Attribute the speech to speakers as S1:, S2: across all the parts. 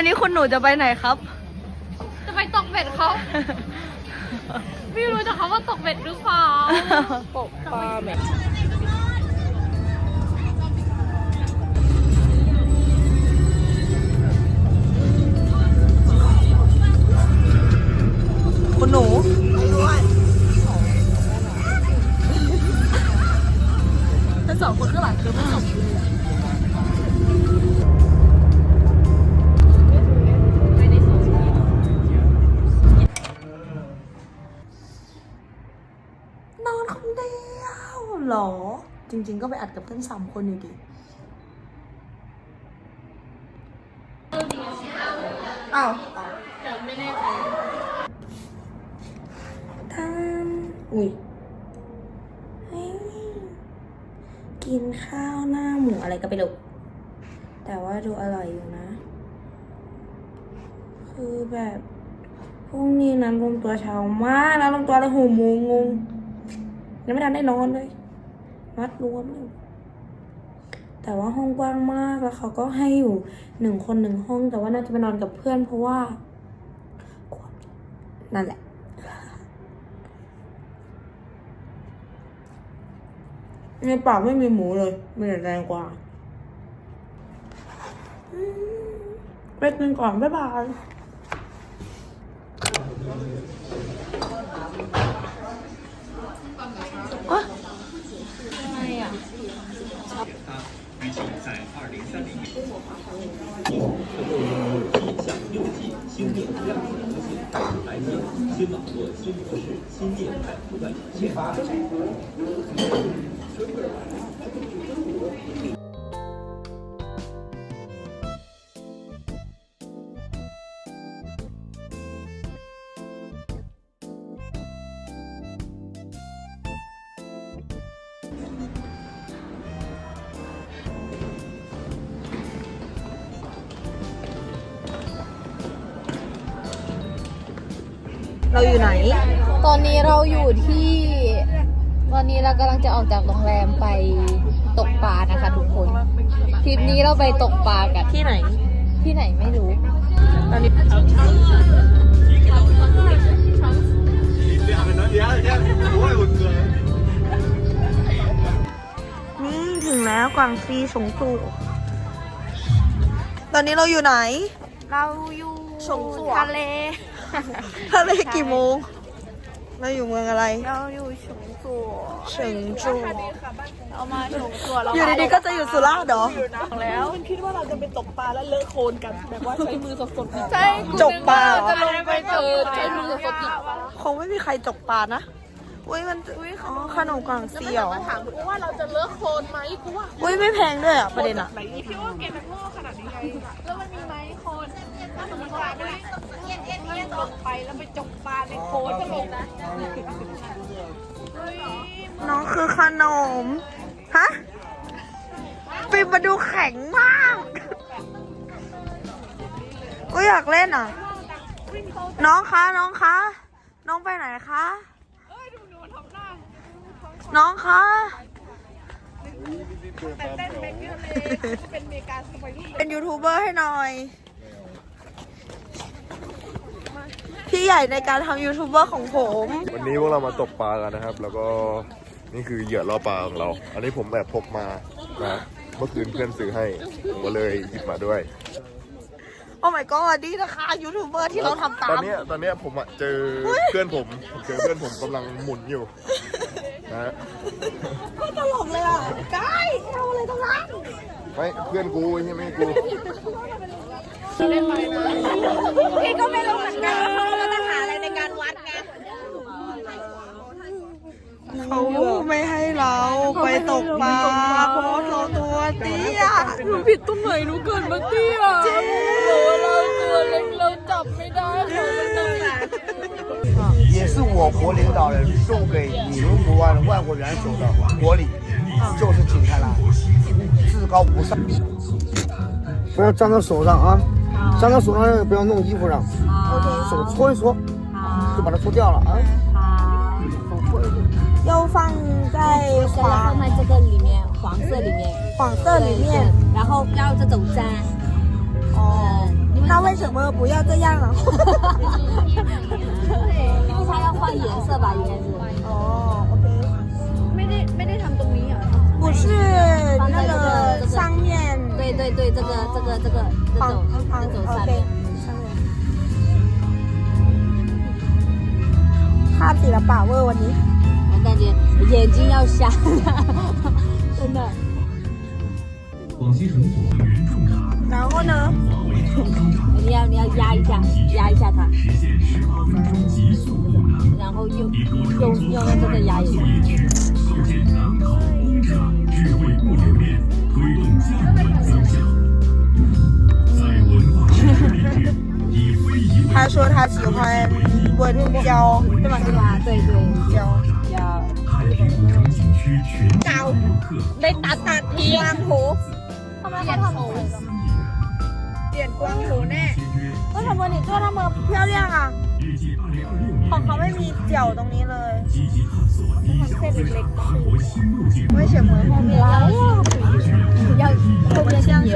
S1: วันนี้คุณหนูจะไปไหนครับ
S2: จะไปตกเบ็ดเขาไม่รู้จะเขาว่าตกเบ็ดหรือเปล่า
S3: ตกปลาแบบ
S1: คุณหนูทั้งสองคนข้างหลังคือไม่สมเลย รอ จริง ๆ ก็ไปอัดกับเพื่อนสามคนอยู่ดีอ้าวทำอุ้ยกินข้าวหน้าหมูอะไรก็ไปลูกแต่ว่าดูอร่อยอยู่นะ คือแบบพรุ่งนี้นั้นรวมตัวเช้ามากนะรวมตัวอะไรหกโมงงงยังไม่ทันได้นอนเลย มัดรวมเลยแต่ว่าห้องกว้างมากแล้วเขาก็ให้อยู่หนึ่งคนหนึ่งห้อง แต่ว่าน่าจะไปนอนกับเพื่อนเพราะว่านั่นแหละในปากไม่มีหมูเลยมีแต่แตงกวาไปกินก่อน บ๊ายบาย
S4: 二零三零。中国华航五 G 向六 G 新链量子通信带来来，新网络新模式，新业态不断涌现。
S1: เราอยู่ไหน
S2: ตอนนี้เราอยู่ที่ ตอนนี้เรากำลังจะออกจากโรงแรมไปตกปลานะคะทุกคนทริปนี้เราไปตกปลากัน
S1: ที่ไหน
S2: ที่ไหนไม่รู้
S1: ตอนนี้ นี่ถึงแล้วกวางซีสงตูตอนนี้เราอยู่ไหน
S2: เราอยู่
S1: สงสัว
S2: ทะเล
S1: ทะเลกี่โมง เราอยู่เมืองอะไร
S2: เราอยู่ฉงจั่ว
S1: เฉิงจู
S2: เรามาฉงจั่วเรา
S1: อยู่ดีๆก็จะอยู่สุราษฎร์เหรอ
S2: แล้ว
S3: มันคิดว่าเราจะไปตกปลาแล้วเลอะโคลนกันแบบว่าใช้มือสดๆออก
S2: ใช่
S1: จกปลาเหรอ
S2: จะลงไปเจอใช้มือสดอีก
S1: คงไม่มีใครจกปลานะอุ้ยมันอ๋อขนมกวางซีเหรอ
S3: ถามกูว่าเราจะเลอะโคลนไหมกูว่า
S1: อุ้ยไม่แพงด้วยอะประเด็นอะ
S3: ไหนพี่ว่าแกมันโง่ขนาดนี้ไง
S2: แล้วมันมีไหมโคน
S3: ถ้าสมมติว่าไม่ไม่ ลงไปแล้วไปจกปลาในโคลนก็ลงนะ
S1: น้องคือขนม ฮะปิมมาดูแข็งมากก็อยากเล่นอะ น้องคะน้องคะ น้องไปไหนคะ น้องคะ
S3: เป็นเมกาสไปรุ่น
S1: เป็นยูทูบเบอร์ให้หน่อย พี่ใหญ่ในการทำยูทูบเบอร์ของผม
S5: วันนี้พวกเรามาตกปลากันนะครับ แล้วก็นี่คือเหยื่อล่อปลาของเรา อันนี้ผมแบบพกมานะเมื่อคืนเพื่อนซื้อให้ ผมก็เลยหยิบมาด้วย
S1: โอ้ my god นี่นะคะยูทูบเบอร์ที่เราทำตา
S5: ตอน
S1: ม
S5: เนี้ยตอนเนี้ยผมอะเจอเพื่อนผมผมเจอเพื่อนผมกำลังหมุนอยู่นะฮะ
S1: ตลกเลยอะกายเอาอะไรตรงนั้น
S5: ไม่เพื่อนกูใช่ไหมกู
S1: พี่ก็ไม่รู้เหมือนกันว่าเขามาตรฐานอะไรในการวัดไงเขาไม่ให้เราไปตกปลาเพราะเราตัวเตี้ย
S2: หนูผิดตรงไหนหนูเกิดมาเตี้ย
S1: จริง
S2: เราตัวเล็กเราจับไม่ได้เราไม่จับ
S6: 也是我国领导人送给你们国外的外国元首的国礼，就是景泰蓝，至高无上。不要粘到手上啊， 粘到手上不要弄衣服上，手搓一搓，就把它搓掉了啊。
S1: 要放在
S7: 放
S1: 黄
S7: 在这个里面，黄色里面，
S1: 黄色里面，
S7: 然后要这种粘，
S1: 哦，
S7: 嗯，因为
S1: 那为什么不要这样呢？
S2: 因为它要换颜色吧，应该是。
S1: 哦，OK，
S3: ไม่ได้ไม่ได้ทำตรงนี้เหรอ
S1: 不是那个上面
S2: 对对对这个这个这个这种这种上面。
S1: 三遍哈皮了吧问问你
S2: 我感觉眼睛要瞎了真的。
S4: 广西省左源重卡然后呢？
S2: 你要你要压一下压一下它。然后用用用这个压一下
S1: 他说他喜欢文教，对吧？
S2: 对吧？对对，
S1: 教
S2: 要
S4: 太平古城景区全景游客，
S2: ได้ตัดตัดทิ้ง
S1: กวางโถ
S2: ทำไมเขาทำสวยจัง
S3: เปลี่ยนกวางโถแน่
S1: 为什么你做那么漂亮啊？
S4: 预计二零二六
S1: ของ
S4: 年
S1: เขาไม่มีเจียวตรงนี้เลย 为什么后面
S2: 来了，要后面是油。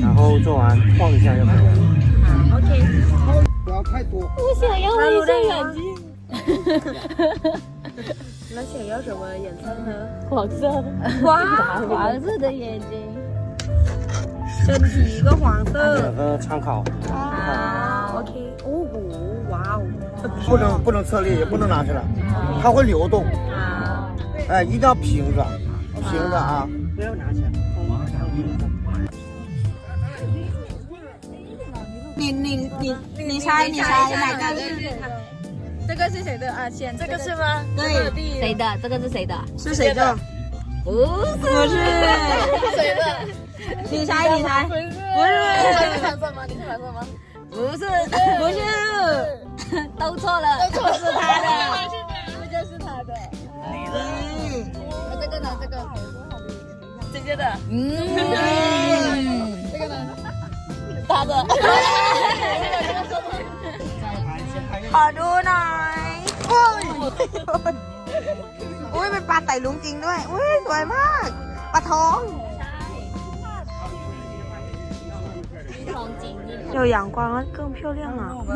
S6: 然后做完晃一下就可以了。
S1: OK，
S6: 不要太多。
S2: 我想要微笑眼睛，
S1: 那想要什么颜色呢？
S2: 黄色，
S1: 哇，
S2: 黄色的眼睛。
S1: 身体一个黄色
S6: 两个参考，
S1: 啊，OK，哦吼，哇哦，
S6: 不能不能侧立，也不能拿起来，它会流动。
S1: 啊，
S6: 哎，一定要平着，平着啊！不要拿起来。
S1: 你你你你猜你猜哪个？
S3: 这个是谁的啊？先这个是吗？
S1: 对，
S2: 谁的？这个是谁的？
S1: 是谁的？
S2: 不是，
S1: 不是，
S3: 谁的？
S1: 你猜你猜，不是，
S3: 传什么？你是传什么？
S2: 不是，
S1: 不是，
S2: 都错了，都错是他的。
S3: 这个是他的。
S1: 嗯，
S3: 这个呢？这个姐姐的。
S2: 嗯，
S3: 这个呢？
S2: 他的。
S1: ขอดูหน่อยโอ้ยอุ้ยเป็นปลาไต่ลุงจริงด้วย อุ้ยสวยมาก ปลาทอง 有阳光了更漂亮啊！
S6: 然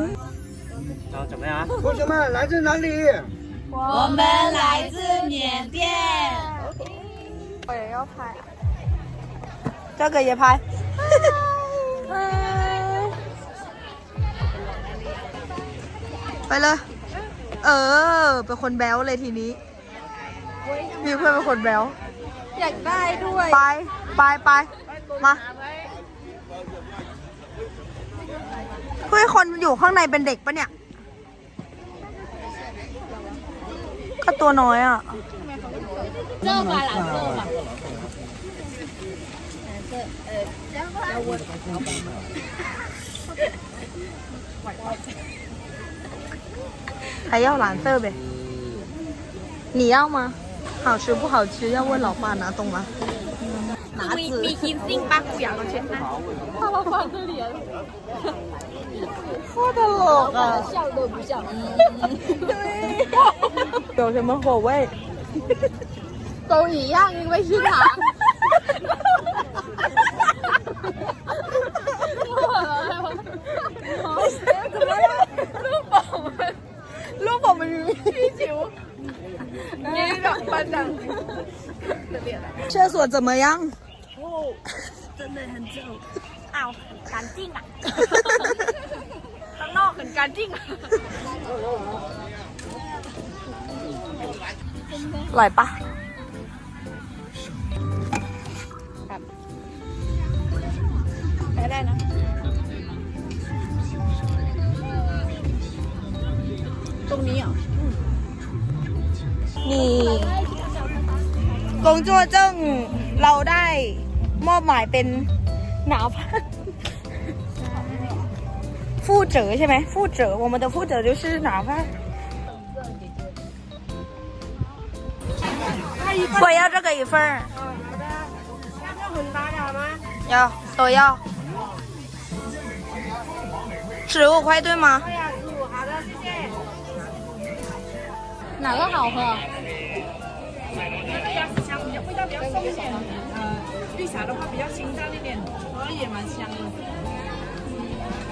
S6: 后怎么样？同学们来自哪里？
S2: 我们来自缅甸。
S1: 我也要拍，这个也拍。ไปเลย เออ เป็นคนแบ๊วเลยทีนี้ มีเพื่อนเป็นคนแบ๊ว
S3: อยากได้ด้วย
S1: ไป ไปไป มา เพื่อนคนอยู่ข้างในเป็นเด็กปะเนี่ย ก็ตัวน้อยอ่ะ
S2: 这把蓝色吧。
S1: 还要蓝色呗？你要吗？好吃不好吃要问老爸拿，懂吗？拿
S3: มี
S1: 纸
S3: มีคินซิ่งป้ากูอยากเอา
S1: 错的了。老
S2: 笑都不笑。对。
S1: 有什么火味？
S2: 都一样，因为是
S3: 他。
S1: 厕所怎么样？
S3: กเห็นการจิ้งอะ
S1: อร่อยปะ
S3: ไปได้นะตรงนี้เหรอ
S1: นี่กงจัวเจิ้งเราได้มอบหมายเป็นหนาวพัน ฟู่เจ๋อใช่ไหมฟู่เจ๋อ我们的ฟู่เจ๋อ就是หนาวพัน我要这个一份儿要都要十五块对吗？
S2: 哪个好喝？
S3: 味道比较松一点，呃，绿 丽莎的话比较清淡一点，荷也蛮香的。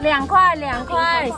S3: 两块，两块。